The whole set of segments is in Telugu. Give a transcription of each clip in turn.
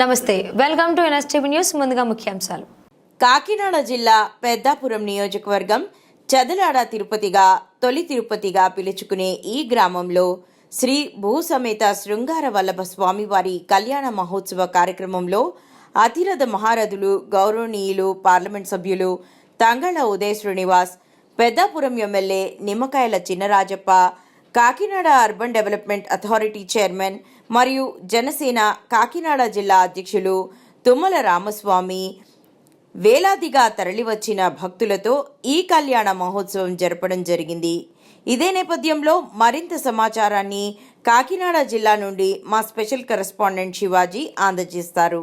నమస్తే వెల్కమ్ టు ఎన్ఎస్టీవీ న్యూస్ ముందుగా ముఖ్యాంశాలు. కాకినాడ జిల్లా పెద్దాపురం నియోజకవర్గం చదలాడ తిరుపతిగా తొలి తిరుపతిగా పిలుచుకునే ఈ గ్రామంలో శ్రీ భూసమేత శృంగార వల్లభ స్వామివారి కళ్యాణ మహోత్సవ కార్యక్రమంలో అతిరథ మహారథులు గౌరవనీయులు పార్లమెంట్ సభ్యులు Tangella Uday Srinivas Peddapuram MLA Nimmakayala Chinarajappa Kakinada urban development authority chairman మరియు జనసేన కాకినాడ జిల్లా అధ్యక్షులు తుమ్మల రామస్వామి వేలాదిగా తరలివచ్చిన భక్తులతో ఈ కళ్యాణ మహోత్సవం జరపడం జరిగింది. ఇదే నేపథ్యంలో మరింత సమాచారాన్ని కాకినాడ జిల్లా నుండి మా స్పెషల్ కరెస్పాండెంట్ శివాజీ అందజేస్తారు.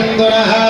Sankaraha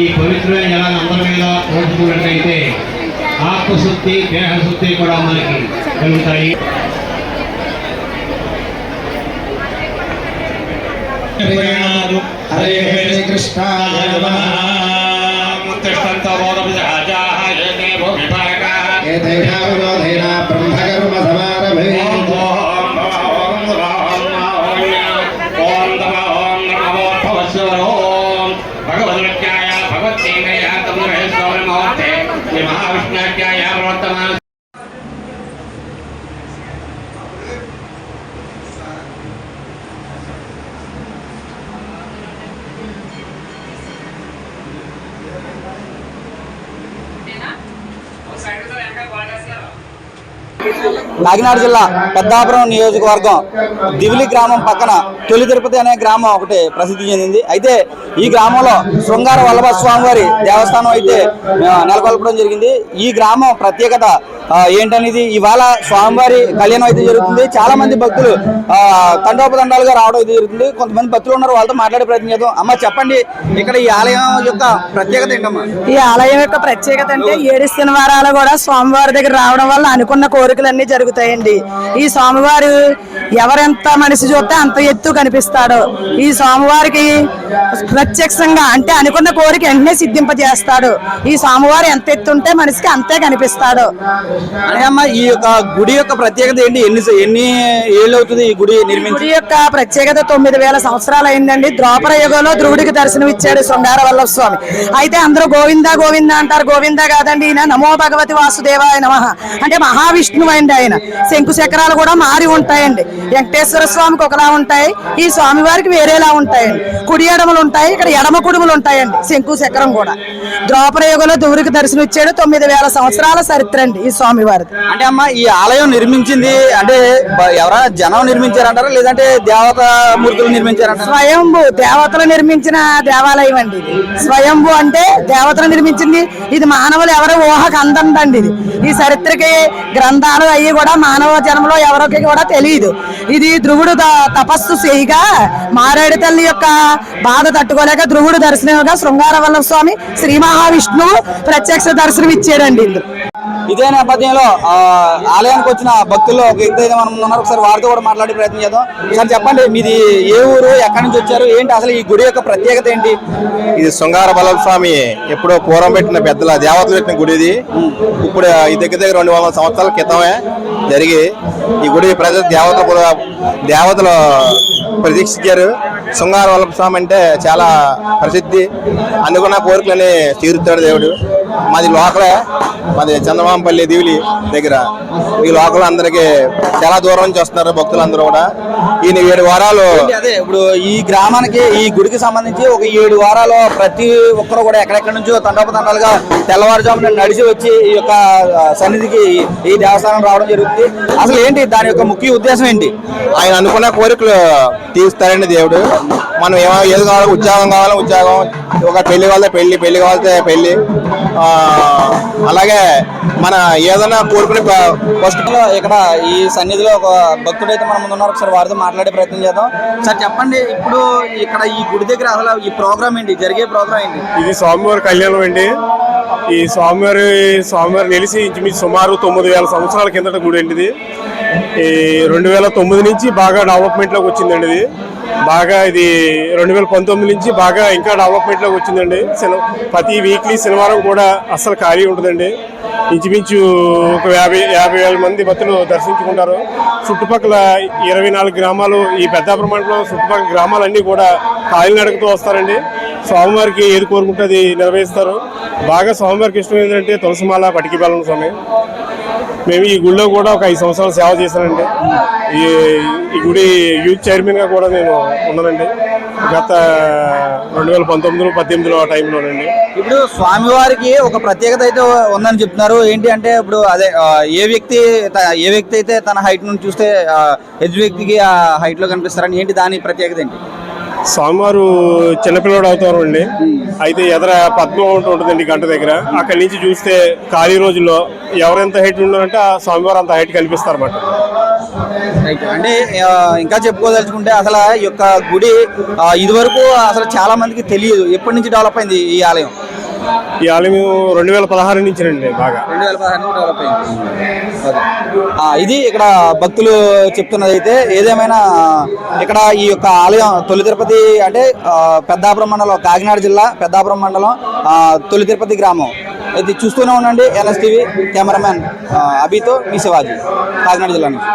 ఈ పవిత్రమైన జలాన్ని అందరి మీద పోసుకున్నట్లయితే ఆత్మశుద్ధి దేహశుద్ధి కూడా మనకి కలుగుతాయి. హరే కృష్ణాయ ఏతైషావినోధైన బ్రహ్మకర్మ సమారభే. కాకినాడ జిల్లా పెద్దాపురం నియోజకవర్గం దివిలి గ్రామం పక్కన తొలి తిరుపతి అనే గ్రామం ఒకటి ప్రసిద్ధి చెందింది. అయితే ఈ గ్రామంలో శృంగార వల్లభ స్వామి వారి దేవస్థానం అయితే నెలకొల్పడం జరిగింది. ఈ గ్రామం ప్రత్యేకత ఏంటనేది ఇవాళ స్వామివారి కళ్యాణం అయితే జరుగుతుంది. చాలా మంది భక్తులు ఆ, తండోపతండాలుగా రావడం అయితే జరుగుతుంది. కొంతమంది భక్తులు ఉన్నారు వాళ్ళతో మాట్లాడే ప్రయత్నం చేద్దాం. అమ్మ చెప్పండి ఇక్కడ ఈ ఆలయం యొక్క ప్రత్యేకత ఏంటమ్మా? ఈ ఆలయం యొక్క ప్రత్యేకత అంటే ఏడు శనివారాలు కూడా స్వామివారి దగ్గర రావడం వల్ల అనుకున్న కోరికలన్నీ జరుగుతాయండి. ఈ స్వామివారు ఎవరెంత మనిషి చూస్తే అంత ఎత్తు కనిపిస్తాడు. ఈ స్వామివారికి ప్రత్యక్షంగా అంటే అనుకున్న కోరిక వెంటనే సిద్ధింపజేస్తాడు. ఈ స్వామివారు ఎంత ఎత్తు ఉంటే మనిషికి అంతే కనిపిస్తాడు. అనే అమ్మ ఈ యొక్క గుడి యొక్క ప్రత్యేకత ఏంటి? ఎన్ని ఎన్ని ఏళ్ళు అవుతుంది ఈ గుడి నిర్మించి? గుడి యొక్క ప్రత్యేకత తొమ్మిది వేల సంవత్సరాలు అయిందండి. ద్రోపర యుగంలో ధ్రువుడికి దర్శనం ఇచ్చాడు శృంగార వల్లభ స్వామి అయితే అందరూ గోవింద గోవింద అంటారు. గోవింద కాదండి ఈయన. నమో భగవతి వాసుదేవాయ నమ. అంటే మహావిష్ణువు అండి ఆయన. శంకు చక్రాలు కూడా మారి ఉంటాయండి. వెంకటేశ్వర స్వామికి ఒకలా ఉంటాయి. ఈ స్వామి వారికి వేరేలా ఉంటాయండి. కుడి ఎడమలు ఉంటాయి. ఇక్కడ ఎడమ కుడుములు ఉంటాయండి. శంకు చక్రం కూడా. ద్రోపర యుగంలో ధ్రువుడికి దర్శనం ఇచ్చాడు తొమ్మిది వేల సంవత్సరాల చరిత్ర అండి. ఈ స్వామి వారిది. అంటే అమ్మ ఈ ఆలయం నిర్మించింది అంటే ఎవరైనా జనం నిర్మించారంటారా? లేదంటే దేవత మూర్తులు నిర్మించారంటారా? స్వయంభు దేవతలు నిర్మించిన దేవాలయం అండి ఇది. స్వయంభు అంటే దేవతలు నిర్మించింది. ఇది మానవులు ఎవరు ఊహకు అందందండి ఇది. ఈ చరిత్రకి గ్రంథాలు అవి కూడా మానవ జన్మలో ఎవరికి కూడా తెలియదు. ఇది ధ్రువుడు తపస్సు చేయగా మారేడు తల్లి యొక్క బాధ తట్టుకోలేక ధ్రువుడు దర్శనంగా శృంగార వల్లభ స్వామి శ్రీ మహావిష్ణువు ప్రత్యక్ష దర్శనం ఇచ్చాడండి ఇందులో. ఇదే నేపథ్యంలో ఆలయానికి వచ్చిన భక్తుల్లో ఒక ఇద్దరు అయితే మనం ఉన్నారు. ఒకసారి వారితో కూడా మాట్లాడే ప్రయత్నం చేద్దాం. సార్ చెప్పండి మీది ఏ ఊరు ఎక్కడి నుంచి వచ్చారు? ఏంటి అసలు ఈ గుడి యొక్క ప్రత్యేకత ఏంటి? ఇది శృంగార బలం స్వామి ఎప్పుడో పూర్వం పెట్టిన పెద్దల దేవతలు పెట్టిన గుడి ఇది ఇప్పుడు ఈ దగ్గర దగ్గర రెండు వందల సంవత్సరాల క్రితమే జరిగి ఈ గుడి ప్రజలు దేవతలు కూడా దేవతలు ప్రతీక్షించారు శృంగార వల్లభ స్వామి అంటే చాలా ప్రసిద్ధి. అందుకున్న కోరికలని తీరుతాడు దేవుడు. మాది లోకలే. మాది చందమాంపల్లి దివిలి దగ్గర. ఈ లోకల్ అందరికీ చాలా దూరం నుంచి వస్తున్నారు భక్తులందరూ కూడా. ఈయన ఏడు వారాలు అదే ఇప్పుడు ఈ గ్రామానికి ఈ గుడికి సంబంధించి ఒక ఏడు వారాలు ప్రతి ఒక్కరు కూడా ఎక్కడెక్కడి నుంచో తండోపతండాలుగా తెల్లవారుజామున నడిచి వచ్చి ఈ యొక్క సన్నిధికి ఈ దేవస్థానం రావడం జరుగుతుంది. అసలు ఏంటి దాని యొక్క ముఖ్య ఉద్దేశం ఏంటి? ఆయన అనుకున్న కోరికలు తీరుస్తారండి దేవుడు. మనం ఏమో ఏది కావాలి ఉద్యోగం కావాలి ఉద్యోగం. ఒక పెళ్ళి కావాలంటే పెళ్ళి పెళ్ళి కావాలంటే పెళ్ళి. ఆ, అలాగే మన ఏదైనా కోరుకునే ఫస్ట్లో ఇక్కడ ఈ సన్నిధిలో ఒక భక్తుడైతే మన ముందు ఉన్నారు ఒకసారి వారితో మాట్లాడే ప్రయత్నం చేద్దాం. సార్ చెప్పండి ఇప్పుడు ఇక్కడ ఈ గుడి దగ్గర అసలు ఈ ప్రోగ్రామ్ ఏంటి? జరిగే ప్రోగ్రామ్ ఏంటి? ఇది స్వామివారి కళ్యాణం అండి. ఈ స్వామివారి స్వామివారి నిలిచి ఇంచుమించు సుమారు తొమ్మిది వేల సంవత్సరాల కిందట గుడి అండి ఇది. ఈ రెండు వేల తొమ్మిది నుంచి బాగా డెవలప్మెంట్లోకి వచ్చిందండి ఇది. బాగా ఇది రెండు వేల పంతొమ్మిది నుంచి బాగా ఇంకా డెవలప్మెంట్లోకి వచ్చిందండి. ప్రతి వీక్లీ శనివారం కూడా అస్సలు ఖాళీ ఉంటుందండి. ఇంచుమించు ఒక యాభై యాభై వేల మంది భక్తులు దర్శించుకుంటారు. చుట్టుపక్కల ఇరవై నాలుగు గ్రామాలు ఈ పెద్దాపురం మండలం చుట్టుపక్కల గ్రామాలన్నీ కూడా కాలినడకతో వస్తారండి. స్వామివారికి ఏది కోరుకుంటే అది నెరవేరుస్తారు. బాగా స్వామివారికి ఇష్టం ఏంటంటే తులసిమాల పటికిపాలన స్వామి. మేము ఈ గుడిలో కూడా ఒక ఐదు సంవత్సరాలు సేవ చేశానండి. ఈ ఈ గుడి యూత్ చైర్మన్గా కూడా నేను ఉన్నానండి. గత రెండు వేల పంతొమ్మిదిలో పద్దెనిమిదిలో ఆ టైంలోనండి. ఇప్పుడు స్వామివారికి ఒక ప్రత్యేకత అయితే ఉందని చెప్తున్నారు. ఏంటి అంటే ఇప్పుడు అదే ఏ వ్యక్తి త- ఏ వ్యక్తి అయితే తన హైట్ నుండి చూస్తే ఎజ్ వ్యక్తికి ఆ హైట్లో కనిపిస్తారని ఏంటి దాని ప్రత్యేకత ఏంటి? స్వామివారు చిన్నపిల్లడు అవుతారు అండి అయితే ఎదర పద్మం ఒకటి ఉంటుందండి గంట దగ్గర. అక్కడి నుంచి చూస్తే ఖాళీ రోజుల్లో ఎవరెంత హైట్ ఉన్నారంటే ఆ స్వామివారు అంత హైట్ కనిపిస్తారు అన్నమాట అంటే ఇంకా చెప్పుకోదలుచుకుంటే అసలు ఈ యొక్క గుడి ఇదివరకు అసలు చాలా మందికి తెలియదు. ఎప్పటి నుంచి డెవలప్ అయింది ఈ ఆలయం? ఈ ఆలయం రెండు వేల పదహారు నుంచి అండి బాగా. రెండు వేల పదహారు డెవలప్ అయింది. ఇది ఇక్కడ భక్తులు చెప్తున్నది అయితే ఏదేమైనా ఇక్కడ ఈ యొక్క ఆలయం తొలి తిరుపతి అంటే పెద్దాపురం మండలం కాకినాడ జిల్లా పెద్దాపురం మండలం ఆ, తొలి తిరుపతి గ్రామం. ఇది చూస్తూనే ఉండండి ఎన్ఎస్టీవీ కెమెరామ్యాన్ అభితో మీ శివాజీ కాకినాడ జిల్లా నుంచి.